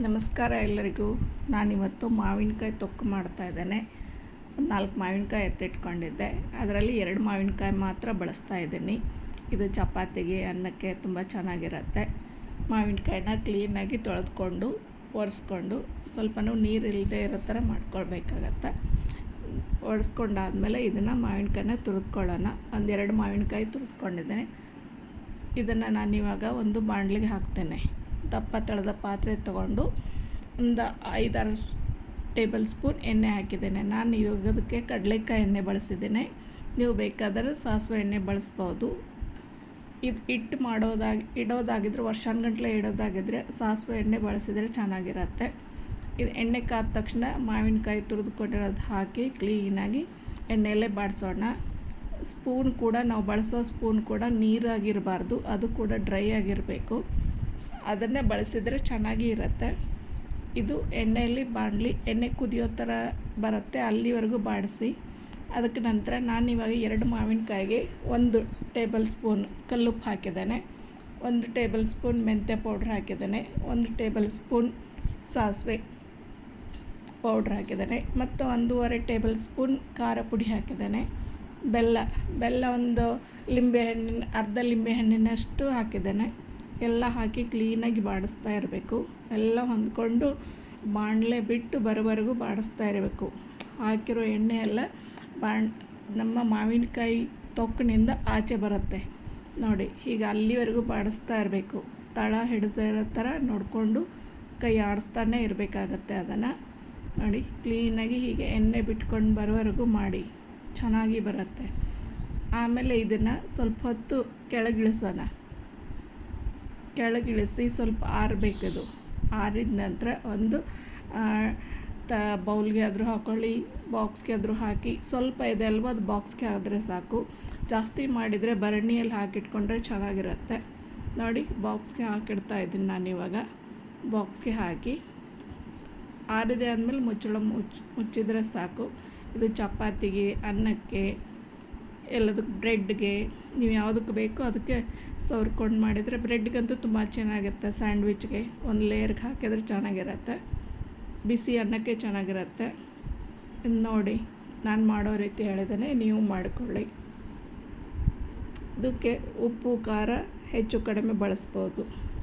ನಮಸ್ಕಾರ ಎಲ್ಲರಿಗೂ. ನಾನಿವತ್ತು ಮಾವಿನಕಾಯಿ ತೊಕ್ಕು ಮಾಡ್ತಾ ಇದ್ದೇನೆ. ಒಂದು ನಾಲ್ಕು ಮಾವಿನಕಾಯಿ ಎತ್ತಿಟ್ಕೊಂಡಿದ್ದೆ. ಅದರಲ್ಲಿ ಎರಡು ಮಾವಿನಕಾಯಿ ಮಾತ್ರ ಬಳಸ್ತಾ ಇದ್ದೀನಿ. ಇದು ಚಪಾತಿಗೆ, ಅನ್ನಕ್ಕೆ ತುಂಬ ಚೆನ್ನಾಗಿರುತ್ತೆ. ಮಾವಿನಕಾಯಿನ ಕ್ಲೀನಾಗಿ ತೊಳೆದುಕೊಂಡು, ಒರೆಸ್ಕೊಂಡು ಸ್ವಲ್ಪನೂ ನೀರು ಇಲ್ಲದೆ ಇರೋ ಥರ ಮಾಡ್ಕೊಳ್ಬೇಕಾಗತ್ತೆ. ಒರೆಸ್ಕೊಂಡಾದಮೇಲೆ ಇದನ್ನು ಮಾವಿನಕಾಯಿನ ತುರಿದ್ಕೊಳ್ಳೋಣ. ಒಂದೆರಡು ಮಾವಿನಕಾಯಿ ತುರಿದ್ಕೊಂಡಿದ್ದೇನೆ. ಇದನ್ನು ನಾನಿವಾಗ ಒಂದು ಬಾಣಲಿಗೆ ಹಾಕ್ತೇನೆ. ದಪ್ಪ ತಳದ ಪಾತ್ರೆ ತೊಗೊಂಡು ಒಂದು ಐದಾರು ಟೇಬಲ್ ಸ್ಪೂನ್ ಎಣ್ಣೆ ಹಾಕಿದ್ದೇನೆ. ನಾನು ಇವಾಗ ಅದಕ್ಕೆ ಕಡಲೆಕಾಯಿ ಎಣ್ಣೆ ಬಳಸಿದ್ದೇನೆ. ನೀವು ಬೇಕಾದರೆ ಸಾಸಿವೆ ಎಣ್ಣೆ ಬಳಸ್ಬೋದು. ಇದು ಹಿಟ್ಟು ಮಾಡೋದಾಗಿ, ಇಡೋದಾಗಿದ್ರೆ ವರ್ಷಾನುಗಟ್ಲೆ ಇಡೋದಾಗಿದ್ದರೆ ಸಾಸಿವೆ ಎಣ್ಣೆ ಬಳಸಿದರೆ ಚೆನ್ನಾಗಿರುತ್ತೆ. ಇದು ಎಣ್ಣೆ ಕಾದ ತಕ್ಷಣ ಮಾವಿನಕಾಯಿ ತುರಿದುಕೊಂಡಿರೋದು ಹಾಕಿ ಕ್ಲೀನಾಗಿ ಎಣ್ಣೆಯಲ್ಲೇ ಬಾಡಿಸೋಣ. ಸ್ಪೂನ್ ಕೂಡ, ನಾವು ಬಳಸೋ ಸ್ಪೂನ್ ಕೂಡ ನೀರಾಗಿರಬಾರ್ದು. ಅದು ಕೂಡ ಡ್ರೈ ಆಗಿರಬೇಕು. ಅದನ್ನೇ ಬಳಸಿದರೆ ಚೆನ್ನಾಗಿ ಇರುತ್ತೆ. ಇದು ಎಣ್ಣೆಯಲ್ಲಿ ಬಾಣಲಿ, ಎಣ್ಣೆ ಕುದಿಯೋ ಥರ ಬರುತ್ತೆ ಅಲ್ಲಿವರೆಗೂ ಬಾಡಿಸಿ. ಅದಕ್ಕೆ ನಂತರ ನಾನು ಇವಾಗ ಎರಡು ಮಾವಿನಕಾಯಿಗೆ ಒಂದು ಟೇಬಲ್ ಸ್ಪೂನ್ ಕಲ್ಲುಪ್ಪು ಹಾಕಿದ್ದೇನೆ, ಒಂದು ಟೇಬಲ್ ಸ್ಪೂನ್ ಮೆಂತ್ಯ ಪೌಡ್ರ್ ಹಾಕಿದ್ದೇನೆ, ಒಂದು ಟೇಬಲ್ ಸ್ಪೂನ್ ಸಾಸಿವೆ ಪೌಡ್ರ್ ಹಾಕಿದ್ದೇನೆ, ಮತ್ತು ಒಂದೂವರೆ ಟೇಬಲ್ ಸ್ಪೂನ್ ಖಾರ ಪುಡಿ ಹಾಕಿದ್ದೇನೆ. ಬೆಲ್ಲ ಬೆಲ್ಲ ಒಂದು ಲಿಂಬೆಹಣ್ಣಿನ ಅರ್ಧ ಲಿಂಬೆಹಣ್ಣಿನಷ್ಟು ಹಾಕಿದ್ದೇನೆ. ಎಲ್ಲ ಹಾಕಿ ಕ್ಲೀನಾಗಿ ಬಾಡಿಸ್ತಾ ಇರಬೇಕು. ಎಲ್ಲ ಹೊಂದ್ಕೊಂಡು ಬಾಣಲೆ ಬಿಟ್ಟು ಬರೋವರೆಗೂ ಬಾಡಿಸ್ತಾ ಇರಬೇಕು. ಹಾಕಿರೋ ಎಣ್ಣೆ ಎಲ್ಲ ಬಾಣ್, ನಮ್ಮ ಮಾವಿನಕಾಯಿ ತೊಕ್ಕಿನಿಂದ ಆಚೆ ಬರುತ್ತೆ. ನೋಡಿ, ಈಗ ಅಲ್ಲಿವರೆಗೂ ಬಾಡಿಸ್ತಾ ಇರಬೇಕು. ತಳ ಹಿಡಿದಿರೋ ಥರ ನೋಡಿಕೊಂಡು ಕೈ ಆಡಿಸ್ತಾನೆ ಇರಬೇಕಾಗತ್ತೆ ಅದನ್ನು. ನೋಡಿ, ಕ್ಲೀನಾಗಿ ಹೀಗೆ ಎಣ್ಣೆ ಬಿಟ್ಕೊಂಡು ಬರೋವರೆಗೂ ಮಾಡಿ. ಚೆನ್ನಾಗಿ ಬರುತ್ತೆ. ಆಮೇಲೆ ಇದನ್ನು ಸ್ವಲ್ಪ ಹೊತ್ತು ಕೆಳಗಿಳಿಸೋಣ. ಕೆಳಗಿಳಿಸಿ ಸ್ವಲ್ಪ ಆರಬೇಕದು. ಆರಿದ ನಂತರ ಒಂದು ತ, ಬೌಲ್ಗೆ ಆದರೂ ಹಾಕ್ಕೊಳ್ಳಿ ಬಾಕ್ಸ್ಗೆ ಆದರೂ ಹಾಕಿ, ಸ್ವಲ್ಪ ಇದೆ ಅಲ್ವ ಅದು ಬಾಕ್ಸ್ಗೆ ಆದರೆ ಸಾಕು. ಜಾಸ್ತಿ ಮಾಡಿದರೆ ಭರಣಿಯಲ್ಲಿ ಹಾಕಿಟ್ಕೊಂಡ್ರೆ ಚೆನ್ನಾಗಿರುತ್ತೆ. ನೋಡಿ, ಬಾಕ್ಸ್ಗೆ ಹಾಕಿಡ್ತಾ ಇದ್ದೀನಿ ನಾನಿವಾಗ ಬಾಕ್ಸ್ಗೆ ಹಾಕಿ, ಆರಿದೆ ಅಂದಮೇಲೆ ಮುಚ್ಚಳ ಮುಚ್ಚಿದರೆ ಸಾಕು. ಇದು ಚಪಾತಿಗೆ, ಅನ್ನಕ್ಕೆ ಎಲ್ಲದಕ್ಕೆ ಬ್ರೆಡ್ಗೆ ನೀವು ಯಾವುದಕ್ಕೆ ಬೇಕೋ ಅದಕ್ಕೆ ಸವರ್ಕೊಂಡು ಮಾಡಿದರೆ ಬ್ರೆಡ್ಗಂತೂ ತುಂಬ ಚೆನ್ನಾಗಿರುತ್ತೆ ಸ್ಯಾಂಡ್ವಿಚ್ಗೆ. ಒಂದು ಲೇಯರ್ಗೆ ಹಾಕಿದ್ರೆ ಚೆನ್ನಾಗಿರುತ್ತೆ. ಬಿಸಿ ಅನ್ನಕ್ಕೆ ಚೆನ್ನಾಗಿರುತ್ತೆ. ನೋಡಿ, ನಾನು ಮಾಡೋ ರೀತಿ ಹೇಳಿದ್ದೇನೆ, ನೀವು ಮಾಡಿಕೊಳ್ಳಿ. ಇದಕ್ಕೆ ಉಪ್ಪು, ಖಾರ ಹೆಚ್ಚು ಕಡಿಮೆ ಬಳಸ್ಬೋದು.